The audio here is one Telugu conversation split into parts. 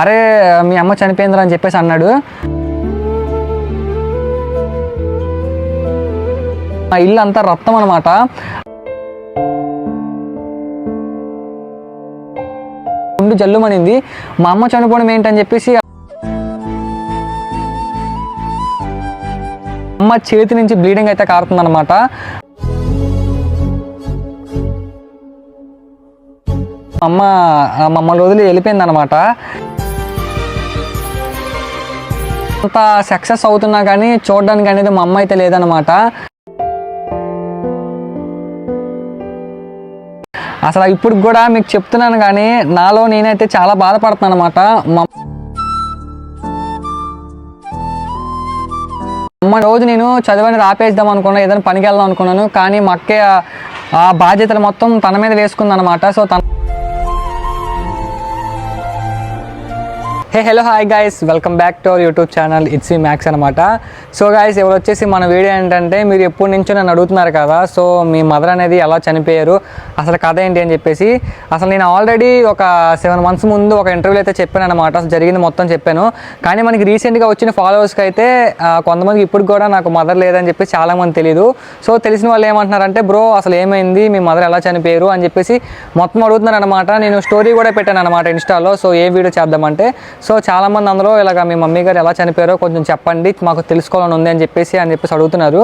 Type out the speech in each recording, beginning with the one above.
అరే మీ అమ్మ చనిపోయిందిరా అని చెప్పేసి అన్నాడు. ఆ ఇల్లు అంతా రక్తం అనమాట ఉండి జల్లుమనింది. మా అమ్మ చనిపోవడం ఏంటని చెప్పేసి అమ్మ చేతి నుంచి బ్లీడింగ్ అయితే కారుతుందన్నమాట. అమ్మ మమ్మల్ని వదిలి వెళ్ళిపోయింది అనమాట అంత సక్సెస్ అవుతున్నా కానీ చూడడానికి అనేది మా అమ్మ అయితే లేదనమాట అసలు ఇప్పుడు కూడా మీకు చెప్తున్నాను కానీ నాలో నేనైతే చాలా బాధపడుతున్నాను అనమాట మా అమ్మ రోజు నేను చదవని ఆపేద్దాం అనుకున్నా ఏదైనా పనికి వెళ్దాం అనుకున్నాను. కానీ మా అక్కే ఆ- బాధ్యతలు మొత్తం తన మీద వేసుకుందనమాట సో తన hey hello hi guys welcome back to our YouTube channel it's ఈ మ్యాక్స్ అనమాట. సో గాయస్ ఎవరు వచ్చేసి మన వీడియో ఏంటంటే మీరు ఎప్పటి నుంచో నన్ను అడుగుతున్నారు కదా సో మీ మదర్ అనేది ఎలా చనిపోయారు అసలు కథ ఏంటి అని చెప్పేసి అసలు నేను ఆల్రెడీ ఒక సెవెన్ మంత్స్ ముందు ఒక ఇంటర్వ్యూలో అయితే చెప్పాను అనమాట. అసలు జరిగింది మొత్తం చెప్పాను. కానీ మనకి రీసెంట్గా వచ్చిన ఫాలోవర్స్కి అయితే కొంతమంది కొంతమందికి ఇప్పుడు కూడా నాకు మదర్ లేదని చెప్పి చాలామంది తెలియదు సో తెలిసిన వాళ్ళు ఏమంటున్నారంటే బ్రో అసలు ఏమైంది? మీ మదర్ ఎలా చనిపోయారు? అని చెప్పేసి మొత్తం అడుగుతున్నారు అనమాట నేను స్టోరీ కూడా పెట్టాను అనమాట ఇన్స్టాలో సో ఏ వీడియో చేద్దామంటే సో చాలామంది అందులో ఇలాగ మీ మమ్మీ గారు ఎలా చనిపోయారో కొంచెం చెప్పండి మాకు తెలుసుకోవాలని ఉంది అని చెప్పేసి అని చెప్పేసి అడుగుతున్నారు.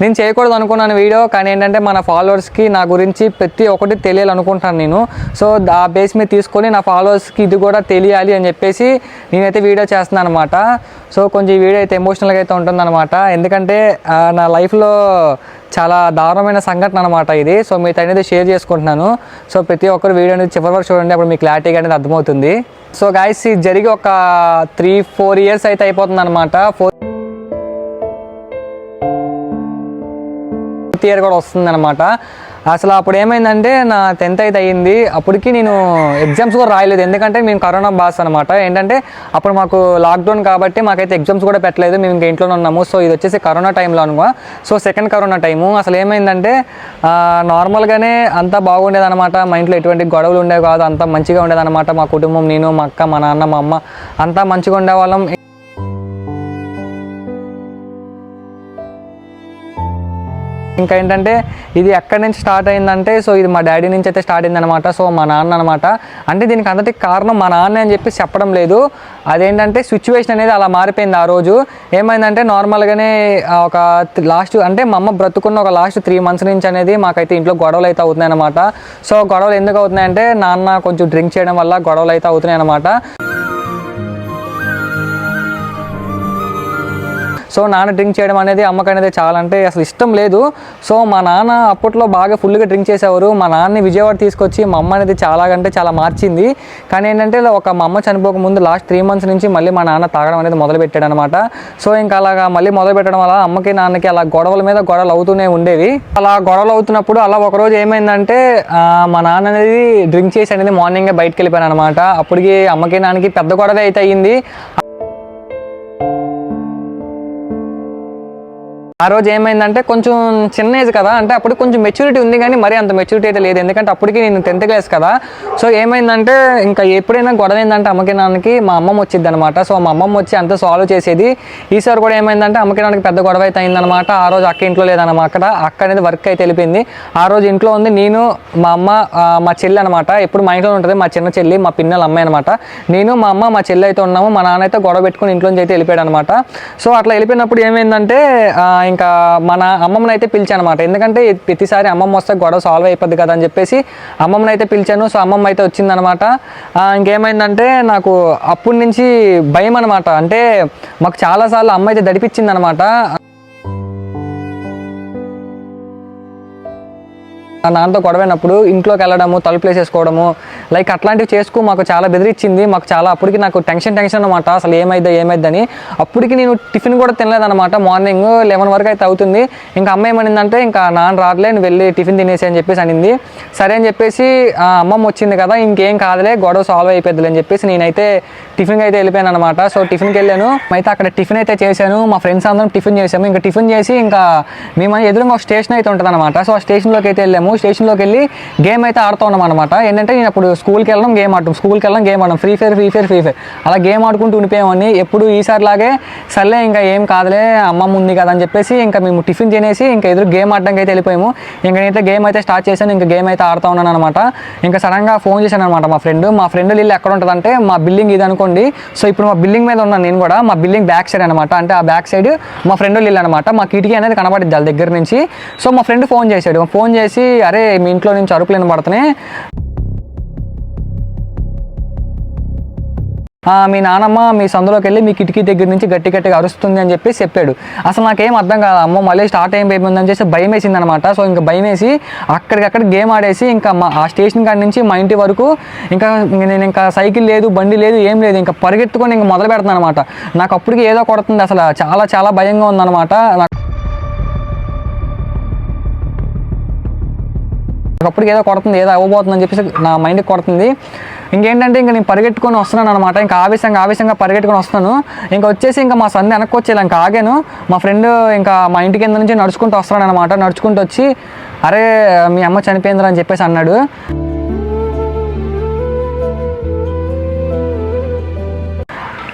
నేను చేయకూడదు అనుకున్నాను వీడియో కానీ ఏంటంటే మన ఫాలోవర్స్కి నా గురించి ప్రతి ఒక్కటి తెలియాలనుకుంటాను నేను. సో ఆ బేస్ మీద తీసుకొని నా ఫాలోవర్స్కి ఇది కూడా తెలియాలి అని చెప్పేసి నేనైతే వీడియో చేస్తున్నాను అనమాట సో కొంచెం ఈ వీడియో అయితే ఎమోషనల్గా అయితే ఉంటుందన్నమాట. ఎందుకంటే నా లైఫ్లో చాలా దారుణమైన సంఘటన అనమాట ఇది. సో మీతో అనేది షేర్ చేసుకుంటున్నాను. సో ప్రతి ఒక్కరు వీడియో అనేది చివరి వరకు చూడండి అప్పుడు మీకు క్లారిటీగా అనేది అర్థమవుతుంది. సో గాయస్ ఇది జరిగి ఒక త్రీ ఫోర్ ఇయర్స్ అయితే అయిపోతుంది అనమాట ఫోర్ ఇయర్ కూడా వస్తుంది అనమాట అసలు అప్పుడు ఏమైందంటే నా టెన్త్ అయితే అయ్యింది. అప్పటికి నేను ఎగ్జామ్స్ కూడా రాయలేదు. ఎందుకంటే మేము కరోనా బాస్ అనమాట ఏంటంటే అప్పుడు మాకు లాక్డౌన్ కాబట్టి మాకైతే ఎగ్జామ్స్ కూడా పెట్టలేదు. మేము ఇంకా ఇంట్లోనే ఉన్నాము. సో ఇది వచ్చేసి కరోనా టైంలో అనుకో. సో సెకండ్ కరోనా టైము అసలు ఏమైందంటే నార్మల్గానే అంతా బాగుండేది అనమాట మా ఇంట్లో ఎటువంటి గొడవలు ఉండేవి కాదు. అంతా మంచిగా ఉండేది అనమాట మా కుటుంబం నేను మా అక్క మా నాన్న మా అమ్మ అంతా మంచిగా ఉండేవాళ్ళం. ఇంకా ఏంటంటే ఇది ఎక్కడి నుంచి స్టార్ట్ అయిందంటే సో ఇది మా డాడీ నుంచి అయితే స్టార్ట్ అయింది అనమాట సో మా నాన్న అనమాట అంటే దీనికి అంతటికి కారణం మా నాన్న అని చెప్పి చెప్పడం లేదు. అదేంటంటే సిచ్యువేషన్ అనేది అలా మారిపోయింది ఆ రోజు. ఏమైందంటే నార్మల్గానే ఒక లాస్ట్ అంటే మా అమ్మ బ్రతుకున్న ఒక లాస్ట్ త్రీ మంత్స్ నుంచి అనేది మాకైతే ఇంట్లో గొడవలు అయితే అవుతున్నాయి అనమాట సో గొడవలు ఎందుకు అవుతున్నాయంటే నాన్న కొంచెం డ్రింక్ చేయడం వల్ల గొడవలు అయితే అవుతున్నాయి అనమాట సో నాన్న డ్రింక్ చేయడం అనేది అమ్మకి అనేది చాలా అంటే అసలు ఇష్టం లేదు. సో మా నాన్న అప్పట్లో బాగా ఫుల్గా డ్రింక్ చేసేవారు. మా నాన్నని విజయవాడ తీసుకొచ్చి మా అమ్మ అనేది చాలా అంటే చాలా మార్చింది. కానీ ఏంటంటే ఒక మా అమ్మ చనిపోక ముందు లాస్ట్ త్రీ మంత్స్ నుంచి మళ్ళీ మా నాన్న తాగడం అనేది మొదలు పెట్టాడు అనమాట సో ఇంకా అలాగా మళ్ళీ మొదలు పెట్టడం వల్ల అమ్మకి నాన్నకి అలా గొడవల మీద గొడవలు అవుతూనే ఉండేవి. అలా గొడవలు అవుతున్నప్పుడు అలా ఒకరోజు ఏమైందంటే మా నాన్న అనేది డ్రింక్ చేసి అనేది మార్నింగే బయటకు వెళ్ళిపోయాను అనమాట అప్పటికి అమ్మకి నాన్నకి పెద్ద గొడవ అయితే అయ్యింది. ఆ రోజు ఏమైందంటే కొంచెం చిన్న ఏజ్ కదా అంటే అప్పుడు కొంచెం మెచ్యూరిటీ ఉంది కానీ మరీ అంత మెచ్యూరిటీ అయితే లేదు. ఎందుకంటే అప్పటికి నేను టెన్త్ క్లాస్ కదా. సో ఏమైందంటే ఇంకా ఎప్పుడైనా గొడవ ఏంటంటే అమ్మకి నాన్నకి మా అమ్మమ్మ వచ్చింది అనమాట సో మా అమ్మమ్మ వచ్చి అంత సాల్వ్ చేసేది. ఈసారి కూడా ఏమైందంటే అమ్మకి నాన్నకి పెద్ద గొడవ అయితే అయిందనమాట ఆ రోజు అక్క ఇంట్లో లేదనమాట అక్కడ అక్క అనేది వర్క్ అయితే వెళ్ళిపోయింది. ఆ రోజు ఇంట్లో ఉంది నేను మా అమ్మ మా చెల్లి అనమాట ఎప్పుడు మా ఇంట్లో ఉంటుంది మా చిన్న చెల్లి మా పిన్నల అమ్మాయి అనమాట నేను మా అమ్మ మా చెల్లి అయితే ఉన్నాము. మా నాన్న అయితే గొడవ పెట్టుకుని ఇంట్లో నుంచి అయితే వెళ్ళిపోయాడు అనమాట సో అట్లా వెళ్ళిపోయినప్పుడు ఏమైందంటే ఇంకా మన అమ్మమ్మని అయితే పిలిచాను అనమాట ఎందుకంటే ప్రతిసారి అమ్మమ్మ వస్తే గొడవ సాల్వ్ అయిపోద్ది కదా అని చెప్పేసి అమ్మమ్మని అయితే పిలిచాను. సో అమ్మమ్మ అయితే వచ్చిందనమాట ఇంకేమైందంటే నాకు అప్పటి నుంచి భయం అనమాట అంటే మాకు చాలాసార్లు అమ్మ అయితే దడిపించింది అనమాట నా నాన్నతో గొడవైనప్పుడు ఇంట్లోకి వెళ్ళడము తలుపులు వేసేసుకోవడము లైక్ అట్లాంటివి చేసుకు మాకు చాలా బెదిరించింది మాకు చాలా అప్పటికి నాకు టెన్షన్ టెన్షన్ అనమాట అసలు ఏమైద్దా ఏమైద్దని అప్పటికి నేను టిఫిన్ కూడా తినలేదన్నమాట. మార్నింగ్ లెవెన్ వరకు అయితే అవుతుంది. ఇంకా అమ్మ ఏమనిందంటే ఇంకా నాన్న రాదులే నువ్వు వెళ్ళి టిఫిన్ తినేసి అని చెప్పేసి అనింది. సరే అని చెప్పేసి ఆ అమ్మమ్మ వచ్చింది కదా ఇంకేం కాదులే గొడవ సాల్వ్ అయిపోద్దులే అని చెప్పేసి నేనైతే టిఫిన్కి అయితే వెళ్ళిపోయాను అనమాట సో టిఫిన్కి వెళ్ళాను. అయితే అక్కడ టిఫిన్ అయితే చేశాను. మా ఫ్రెండ్స్ అందరం టిఫిన్ చేసాము ఇంకా టిఫిన్ చేసి ఇంకా మేము ఎదురుగా ఒక స్టేషన్ అయితే ఉంటుంది అనమాట సో ఆ స్టేషన్లోకి అయితే వెళ్ళాము. స్టేషన్లోకి వెళ్ళి గేమ్ అయితే ఆడుతూ ఉన్నాం అనమాట ఏంటంటే నేను అప్పుడు స్కూల్కి వెళ్ళడం గేమ్ ఆడటం స్కూల్కి వెళ్ళడం గేమ్ ఆడడం. Free fire free fire free fire అలా గేమ్ ఆడుకుంటూ ఉండిపోయామని ఎప్పుడు ఈసారి లాగే సర్లే ఇంకా ఏం కాదులే అమ్మమ్మ ఉంది కదా అని చెప్పేసి ఇంకా మేము టిఫిన్ తినేసి ఇంకా ఎదురు గేమ్ ఆడడానికి అయితే వెళ్ళిపోయాము. ఇంకా నేనైతే గేమ్ అయితే స్టార్ట్ చేశాను ఇంకా గేమ్ అయితే ఆడుతూ ఉన్నాను అనమాట ఇంకా సడన్గా ఫోన్ చేశాను అనమాట మా ఫ్రెండ్. మా ఫ్రెండ్ ఇల్లు ఎక్కడ ఉంటుందంటే మా బిల్డింగ్ ఇది అనుకోండి. సో ఇప్పుడు మా బిల్డింగ్ మీద ఉన్నాను నేను కూడా మా బిల్డింగ్ బ్యాక్ సైడ్ అనమాట అంటే ఆ బ్యాక్ సైడ్ మా ఫ్రెండ్ ఇల్లు అనమాట మా కిటికీ అనేది కనబడింది వాళ్ళ దగ్గర నుంచి. సో మా ఫ్రెండ్ ఫోన్ చేశాడు. ఫోన్ చేసి అరే మీ ఇంట్లో నుంచి అరుపులు వినబడుతున్నాయి. "ఆ, మీ నానమ్మ మీ సందులోకి వెళ్ళి మీ కిటికీ దగ్గర నుంచి గట్టి గట్టిగా అరుస్తుంది అని చెప్పి చెప్పాడు. అసలు నాకేం అర్థం కాదు అమ్మ మళ్ళీ స్టార్ట్ ఏం అయిపోయిందని చేసి భయం వేసింది అనమాట సో ఇంకా భయం వేసి అక్కడికక్కడ గేమ్ ఆడేసి ఇంకా మా ఆ స్టేషన్ కాడి నుంచి మా ఇంటి వరకు ఇంకా నేను ఇంకా సైకిల్ లేదు బండి లేదు ఏం లేదు ఇంకా పరిగెత్తుకొని ఇంకా మొదలు పెడుతున్నాను అనమాట. నాకు అప్పటికి ఏదో కొడుతుంది అసలు చాలా చాలా భయంగా ఉందన్నమాట నాకు ఒకప్పుడు ఏదో కొడుతుంది ఏదో అవ్వబోతుందని చెప్పేసి నా మైండ్కి కొడుతుంది. ఇంకేంటంటే ఇంకా నేను పరిగెట్టుకొని వస్తున్నాను అనమాట ఇంకా ఆవేశంగా ఆవేశంగా పరిగెట్టుకొని వస్తున్నాను. ఇంకా వచ్చేసి ఇంకా మా సంధి వెనక్కి వచ్చేలా ఇంకా ఆగాను. మా ఫ్రెండ్ ఇంకా మా ఇంటి కింద నుంచి నడుచుకుంటూ వస్తున్నాడు అనమాట నడుచుకుంటూ వచ్చి అరే మీ అమ్మ చనిపోయిందిరా అని చెప్పేసి అన్నాడు.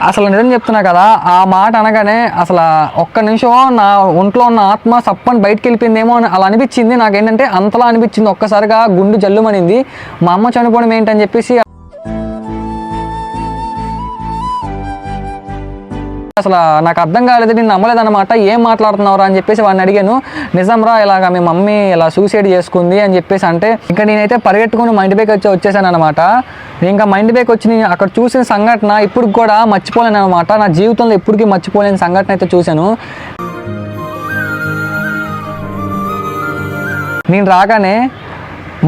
అసలు నిజం చెప్తున్నా కదా ఆ మాట అనగానే అసలు ఒక్క నిమిషం నా ఒంట్లో ఉన్న ఆత్మ సప్పని బయటకు వెళ్ళిపోయిందేమో అని అలా అనిపించింది. నాకేంటంటే అంతలా అనిపించింది. ఒక్కసారిగా గుండు జల్లుమనింది. మా అమ్మ చనిపోవడం ఏంటని చెప్పేసి అసలు నాకు అర్థం కాలేదు నేను నమ్మలేదన్నమాట. ఏం మాట్లాడుతున్నావురా అని చెప్పేసి వాడిని అడిగాను. నిజంరా ఇలాగ మీ మమ్మీ ఇలా సూసైడ్ చేసుకుంది అని చెప్పేసి అంటే ఇంకా నేనైతే పరిగెట్టుకుని మైండ్ బ్రేక్ వచ్చి వచ్చేసాను అనమాట ఇంకా మైండ్ బ్రేక్ వచ్చి నేను అక్కడ చూసిన సంఘటన ఇప్పుడు కూడా మర్చిపోలేను అనమాట నా జీవితంలో ఎప్పటికీ మర్చిపోలేని సంఘటన అయితే చూశాను. నేను రాగానే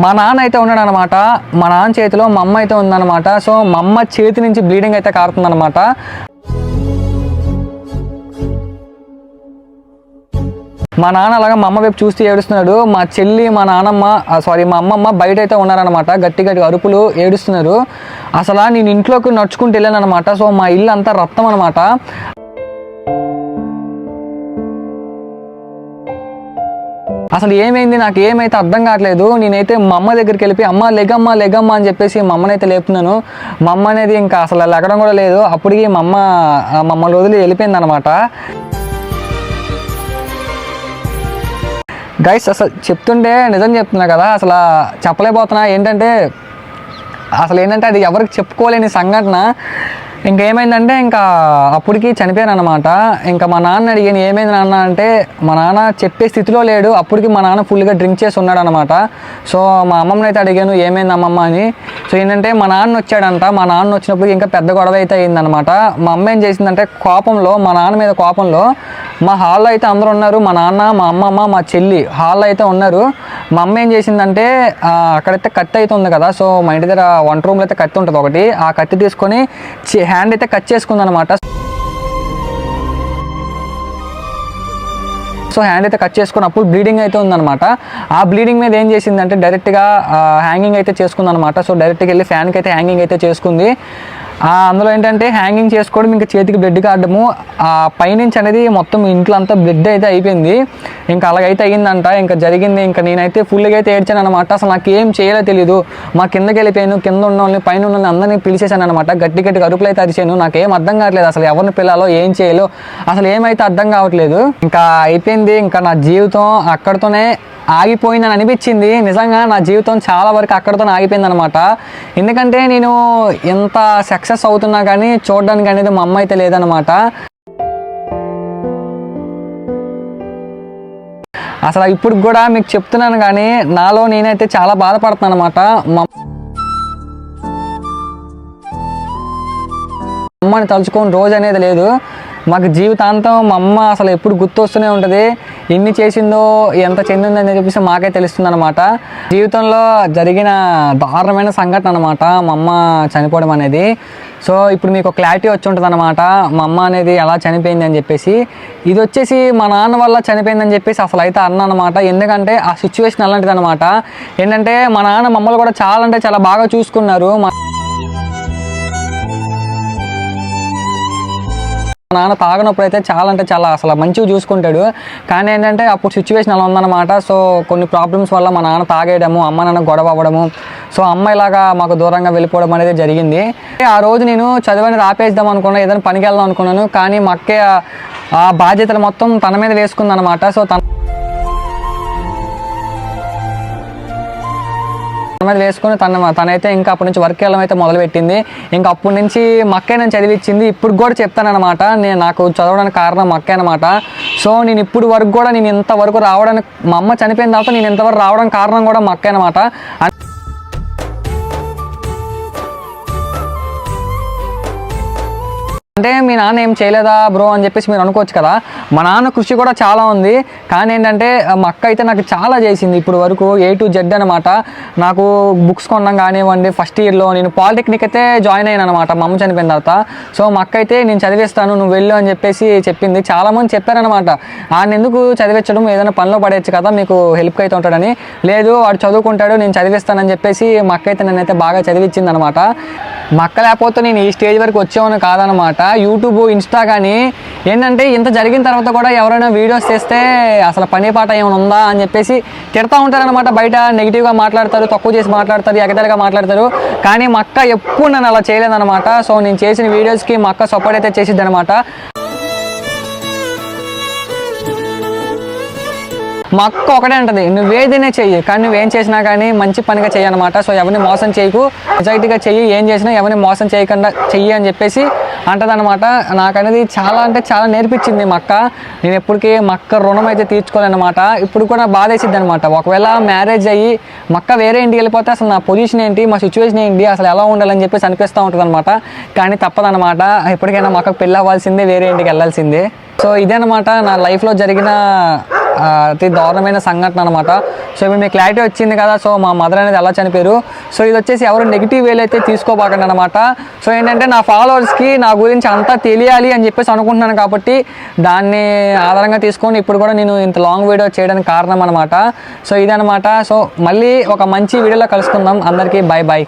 మా నాన్న అయితే ఉన్నాడు అనమాట మా నాన్న చేతిలో మా అమ్మ అయితే ఉందన్నమాట. సో మా అమ్మ చేతి నుంచి బ్లీడింగ్ అయితే కారుతుందన్నమాట. మా నాన్న అలాగా మా అమ్మ వైపు చూస్తూ ఏడుస్తున్నాడు. మా చెల్లి మా నాన్నమ్మ సారీ మా అమ్మమ్మ బయట అయితే ఉన్నారనమాట గట్టి గట్టి అరుపులు ఏడుస్తున్నారు. అసలు నేను ఇంట్లోకి నడుచుకుంటూ వెళ్ళాను అనమాట సో మా ఇల్లు అంతా రక్తం అనమాట అసలు ఏమైంది? నాకు ఏమైతే అర్థం కావట్లేదు. నేనైతే మా అమ్మ దగ్గరికి వెళ్ళిపోయి అమ్మ లెగమ్మ లెగమ్మ అని చెప్పేసి మా అమ్మనైతే లేపుతున్నాను. మా అమ్మ అనేది ఇంకా అసలు లెగడం కూడా లేదు. అప్పటికి మా అమ్మ మమ్మల్ని వదిలి వెళ్ళిపోయింది అనమాట గైస్ అసలు చెప్తుంటే నిజం చెప్తున్నా కదా అసలు చెప్పలేకపోతున్నా. ఏంటంటే అసలు ఏంటంటే అది ఎవరికి చెప్పుకోలేని సంఘటన. ఇంకేమైందంటే ఇంకా అప్పటికి చనిపోయాను అనమాట ఇంకా మా నాన్న అడిగాను ఏమైంది నాన్న? అంటే మా నాన్న చెప్పే స్థితిలో లేడు. అప్పటికి మా నాన్న ఫుల్గా డ్రింక్ చేసి ఉన్నాడు అనమాట సో మా అమ్మమ్మని అయితే అడిగాను ఏమైంది అమ్మమ్మ? అని. సో ఏంటంటే మా నాన్న వచ్చాడంట. మా నాన్న వచ్చినప్పుడు ఇంకా పెద్ద గొడవ అయితే అయిందనమాట మా అమ్మ ఏం చేసిందంటే కోపంలో మా నాన్న మీద కోపంలో మా హాల్లో అయితే అందరూ ఉన్నారు. మా నాన్న మా అమ్మమ్మ మా చెల్లి హాల్లో అయితే ఉన్నారు. మా అమ్మ ఏం చేసిందంటే అక్కడైతే కత్తి అయితే ఉంది కదా సో మా ఇంటి దగ్గర వంట రూమ్లో అయితే కత్తి ఉంటుంది ఒకటి. ఆ కత్తి తీసుకొని హ్యాండ్ అయితే కట్ చేసుకుందనమాట సో హ్యాండ్ అయితే కట్ చేసుకున్నప్పుడు బ్లీడింగ్ అయితే ఉందన్నమాట. ఆ బ్లీడింగ్ మీద ఏం చేసిందంటే డైరెక్ట్గా హ్యాంగింగ్ అయితే చేసుకుందనమాట సో డైరెక్ట్గా వెళ్ళి ఫ్యాన్కి అయితే హ్యాంగింగ్ అయితే చేసుకుంది. అందులో ఏంటంటే హ్యాంగింగ్ చేసుకోవడం ఇంకా చేతికి బ్లడ్ కాడము ఆ పైనుంచి అనేది మొత్తం ఇంట్లో అంతా బ్లడ్ అయితే అయిపోయింది. ఇంకా అలాగైతే అయ్యిందంట ఇంకా జరిగింది. ఇంకా నేనైతే ఫుల్గా అయితే ఏడ్చాను అనమాట అసలు నాకు ఏం చేయాలో తెలియదు మా కిందకి వెళ్ళిపోయాను కింద ఉన్న వాళ్ళని పైన ఉన్న వాళ్ళని అందరినీ పిలిచేశాను అనమాట గట్టి గట్టి అరుపులు అయితే అరిచాను. నాకు ఏం అర్థం కావట్లేదు అసలు ఎవరిని పిల్లాలో ఏం చేయాలో. అసలు ఏమైతే అర్థం కావట్లేదు. ఇంకా అయిపోయింది. ఇంకా నా జీవితం అక్కడితోనే ఆగిపోయిందని అనిపించింది. నిజంగా నా జీవితం చాలా వరకు అక్కడితో ఆగిపోయింది అనమాట ఎందుకంటే నేను ఎంత సక్సెస్ అవుతున్నా కానీ చూడడానికి అనేది మా అమ్మ అయితే లేదనమాట అసలు ఇప్పుడు కూడా మీకు చెప్తున్నాను కానీ నాలో నేనైతే చాలా బాధపడుతున్నాను అనమాట మా అమ్మని తలుచుకొని రోజు అనేది లేదు. మాకు జీవితాంతం మా అమ్మ అసలు ఎప్పుడు గుర్తొస్తూనే ఉంటుంది. ఎన్ని చేసిందో ఎంత చెందిందని చెప్పేసి మాకే తెలుస్తుంది అనమాట జీవితంలో జరిగిన దారుణమైన సంఘటన అనమాట మా అమ్మ చనిపోవడం అనేది. సో ఇప్పుడు మీకు క్లారిటీ వచ్చి ఉంటుంది అనమాట మా అమ్మ అనేది ఎలా చనిపోయింది అని చెప్పేసి. ఇది వచ్చేసి మా నాన్న వల్ల చనిపోయిందని చెప్పేసి అసలు అయితే అన్న అనమాట ఎందుకంటే ఆ సిచ్యువేషన్ అలాంటిది అనమాట ఏంటంటే మా నాన్న మమ్మల్ని కూడా చాలా అంటే చాలా బాగా చూసుకున్నారు. మా నాన్న తాగనప్పుడు అయితే చాలా అంటే చాలా అసలు మంచిగా చూసుకుంటాడు. కానీ ఏంటంటే అప్పుడు సిచ్యువేషన్ అలా ఉందన్నమాట. సో కొన్ని ప్రాబ్లమ్స్ వల్ల మా నాన్న తాగేయడము అమ్మ నాన్న గొడవ అవ్వడము. సో అమ్మ ఇలాగా మాకు దూరంగా వెళ్ళిపోవడం అనేది జరిగింది. ఆ రోజు నేను చదివని ఆపేద్దాం అనుకున్నాను ఏదైనా పనికి వెళ్దాం అనుకున్నాను. కానీ మా అక్కే ఆ- ఆ బాధ్యతలు మొత్తం తన మీద వేసుకుందనమాట సో తన తన మీద వేసుకుని తన తనైతే ఇంకా అప్పటి నుంచి వర్క్ వెళ్ళడం అయితే మొదలుపెట్టింది. ఇంకా అప్పటి నుంచి మక్కే నేను చదివిచ్చింది. ఇప్పుడు కూడా చెప్తానమాట నేను నాకు చదవడానికి కారణం మక్కే అనమాట సో నేను ఇప్పుడు వరకు కూడా నేను ఇంతవరకు రావడానికి మా అమ్మ చనిపోయిన తర్వాత నేను ఇంతవరకు రావడానికి కారణం కూడా మక్కే అనమాట అంటే మీ నాన్న ఏం చేయలేదా బ్రో అని చెప్పేసి మీరు అనుకోవచ్చు కదా. మా నాన్న కృషి కూడా చాలా ఉంది. కానీ ఏంటంటే మా అక్క అయితే నాకు చాలా చేసింది ఇప్పుడు వరకు ఏ టు జెడ్ అనమాట నాకు బుక్స్ కొనడం కానివ్వండి ఫస్ట్ ఇయర్లో నేను పాలిటెక్నిక్ అయితే జాయిన్ అయ్యాను అనమాట మా అమ్మ చనిపోయిన తర్వాత. సో మా అక్క అయితే నేను చదివిస్తాను నువ్వు వెళ్ళు అని చెప్పేసి చెప్పింది. చాలామంది చెప్పారనమాట ఆయన ఎందుకు చదివించడం? ఏదైనా పనిలో పడేయచ్చు కదా మీకు హెల్ప్ అయితే ఉంటాడని. లేదు వాడు చదువుకుంటాడు నేను చదివిస్తానని చెప్పేసి మా అక్క అయితే నన్నైతే బాగా చదివించింది అనమాట మక్క లేకపోతే నేను ఈ స్టేజ్ వరకు వచ్చేవాను కాదనమాట యూట్యూబ్ ఇన్స్టా కానీ ఏంటంటే ఇంత జరిగిన తర్వాత కూడా ఎవరైనా వీడియోస్ చేస్తే అసలు పని పాట ఏమైనా ఉందా అని చెప్పేసి తిడతా ఉంటారనమాట బయట నెగిటివ్గా మాట్లాడతారు తక్కువ చేసి మాట్లాడతారు ఎగదలుగా మాట్లాడతారు. కానీ మక్క ఎప్పుడు నన్ను అలా చేయలేదనమాట సో నేను చేసిన వీడియోస్కి మక్క సపోర్ట్ అయితే చేసిద్దనమాట మా అక్క ఒకటే అంటది నువ్వేదైనా చెయ్యి కానీ నువ్వేం చేసినా కానీ మంచి పనిగా చెయ్యి అనమాట సో ఎవరిని మోసం చేయకు. నిజాయితీగా చెయ్యి ఏం చేసినా ఎవరిని మోసం చేయకుండా చెయ్యి అని చెప్పేసి అంటదనమాట నాకనేది చాలా అంటే చాలా నేర్పించింది మక్క నేను ఎప్పటికీ మక్క రుణం అయితే తీర్చుకోలేనమాట ఇప్పుడు కూడా బాధ వేసిద్ది అనమాట ఒకవేళ మ్యారేజ్ అయ్యి మక్క వేరే ఇంటికి వెళ్ళిపోతే అసలు నా పొజిషన్ ఏంటి మా సిచ్యువేషన్ ఏంటి అసలు ఎలా ఉండాలని చెప్పేసి అనిపిస్తూ ఉంటుంది అనమాట కానీ తప్పదనమాట ఎప్పటికైనా మక్కకు పెళ్ళి అవ్వాల్సిందే వేరే ఇంటికి వెళ్ళాల్సిందే. సో ఇదేనమాట నా లైఫ్లో జరిగిన అతి దారుణమైన సంఘటన అనమాట సో ఇప్పుడు మీకు క్లారిటీ వచ్చింది కదా సో మా మదర్ అనేది ఎలా చనిపోయారు? సో ఇది వచ్చేసి ఎవరు నెగిటివ్ వేలు అయితే తీసుకోబాకండి అనమాట సో ఏంటంటే నా ఫాలోవర్స్కి నా గురించి అంతా తెలియాలి అని చెప్పేసి అనుకుంటున్నాను కాబట్టి దాన్ని ఆధారంగా తీసుకొని ఇప్పుడు కూడా నేను ఇంత లాంగ్ వీడియో చేయడానికి కారణం అనమాట సో ఇదనమాట సో మళ్ళీ ఒక మంచి వీడియోలో కలుసుకుందాం. అందరికీ బాయ్ బాయ్